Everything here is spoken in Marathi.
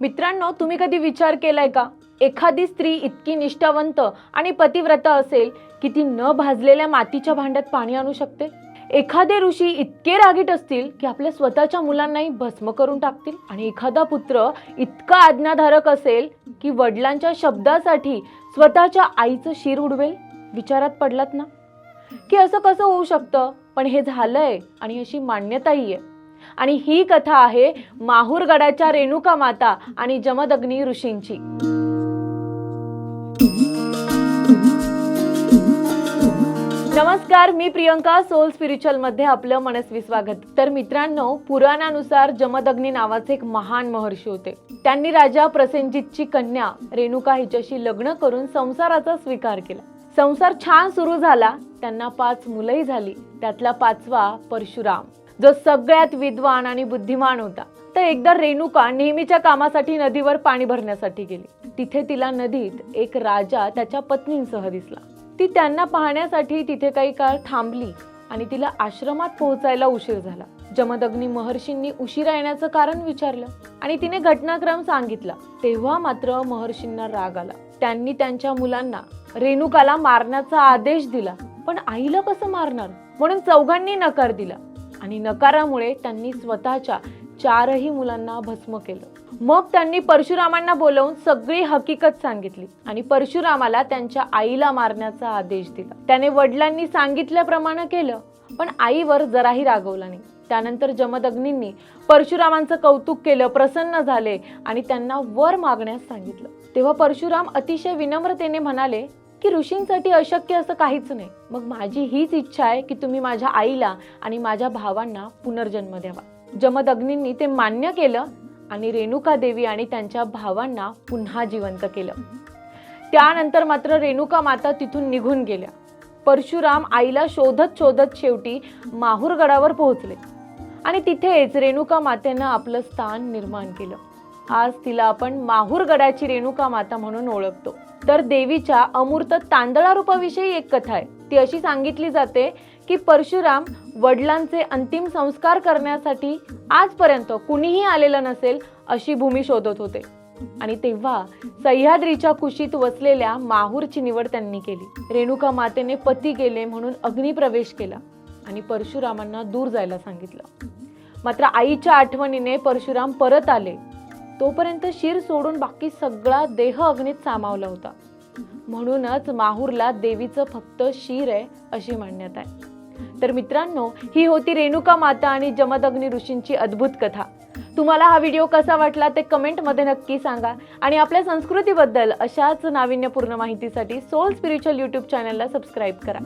मित्रांनो तुम्ही कधी विचार केलाय का? एखादी स्त्री इतकी निष्ठावंत आणि पतिव्रत असेल की ती न भाजलेल्या मातीच्या भांड्यात पाणी आणू शकते? एखादे ऋषी इतके रागीट असतील की आपल्या स्वतःच्या मुलांनाही भस्म करून टाकतील. आणि एखादा पुत्र इतका आज्ञाधारक असेल की वडिलांच्या शब्दासाठी स्वतःच्या आईचं शिर उडवेल? विचारात पडलात ना? की असं कसं होऊ शकतं? पण हे झालंय आणि अशी मान्यताही आहे. आणि ही कथा आहे माहूरगडाच्या रेणुका माता आणि जमदग्नी ऋषींची. नमस्कार मी प्रियंका सोल स्पिरिच्युअलमध्ये आपलं मनस्वी स्वागत. तर मित्रांनो पुराणानुसार जमदग्नी नावाचे एक महान महर्षी होते. त्यांनी राजा प्रसेनजितची कन्या रेणुका हिच्याशी लग्न करून संसाराचा स्वीकार केला. संसार छान सुरू झाला त्यांना पाच मुलंही झाली. त्यातला पाचवा परशुराम. जो सगळ्यात विद्वान आणि बुद्धिमान होता. तर एकदा रेणुका नेहमीच्या कामासाठी नदीवर पाणी भरण्यासाठी गेली. तिथे तिला नदीत एक राजा त्याच्या पत्नींसह दिसला. ती त्यांना पाहण्यासाठी तिथे काही काळ थांबली आणि तिला आश्रमात पोहोचायला उशीर झाला. जमदग्नी महर्षींनी उशिरा येण्याचं कारण विचारलं आणि तिने घटनाक्रम सांगितला. तेव्हा मात्र महर्षींना राग आला. त्यांनी त्यांच्या मुलांना रेणुकाला मारण्याचा आदेश दिला. पण आईला कसं मारणार? म्हणून चौघांनी नकार दिला. आणि नकारामुळे त्यांनी स्वतःच्या चारही मुलांना भस्म केलं. मग त्यांनी परशुरामांना बोलवून सगळी हकीकत सांगितली आणि परशुरामाला त्यांच्या आईला मारण्याचा आदेश दिला. त्याने वडिलांनी सांगितल्याप्रमाणे केलं पण आईवर जराही रागवला नाही. त्यानंतर जमदग्नींनी परशुरामांचं कौतुक केलं प्रसन्न झाले आणि त्यांना वर मागण्यास सांगितलं. तेव्हा परशुराम अतिशय विनम्रतेने म्हणाले की ऋषींसाठी अशक्य असं काहीच नाही. मग माझी हीच इच्छा आहे की तुम्ही माझ्या आईला आणि माझ्या भावांना पुनर्जन्म द्यावा. जमदग्नींनी ते मान्य केलं आणि रेणुका देवी आणि त्यांच्या भावांना पुन्हा जिवंत केलं. त्यानंतर मात्र रेणुका माता तिथून निघून गेल्या. परशुराम आईला शोधत शोधत शेवटी माहूरगडावर पोहोचले. आणि तिथेच रेणुका मातेनं आपलं स्थान निर्माण केलं. आज तिला आपण माहूरगडाची रेणुका माता म्हणून ओळखतो. तर देवीच्या अमूर्त तांदळा रूपाविषयी एक कथा आहे. ती अशी सांगितली जाते की परशुराम वडिलांचे अंतिम संस्कार करण्यासाठी आजपर्यंत कुणीही आलेलं नसेल अशी भूमी शोधत होते. आणि तेव्हा सह्याद्रीच्या कुशीत वसलेल्या माहूरची निवड त्यांनी केली. रेणुका मातेने पती गेले म्हणून अग्निप्रवेश केला आणि परशुरामांना दूर जायला सांगितलं. मात्र आईच्या आठवणीने परशुराम परत आले. तोपर्यंत शिर सोडून बाकी सगळा देह अग्नीत सामावला होता. म्हणूनच माहूरला देवीचं फक्त शिर आहे अशी मान्यता आहे. तर मित्रांनो ही होती रेणुका माता आणि जमदग्नी ऋषींची अद्भुत कथा. तुम्हाला हा व्हिडिओ कसा वाटला ते कमेंटमध्ये नक्की सांगा. आणि आपल्या संस्कृतीबद्दल अशाच नाविन्यपूर्ण माहितीसाठी सोल स्पिरिच्युअल यूट्यूब चॅनलला सबस्क्राईब करा.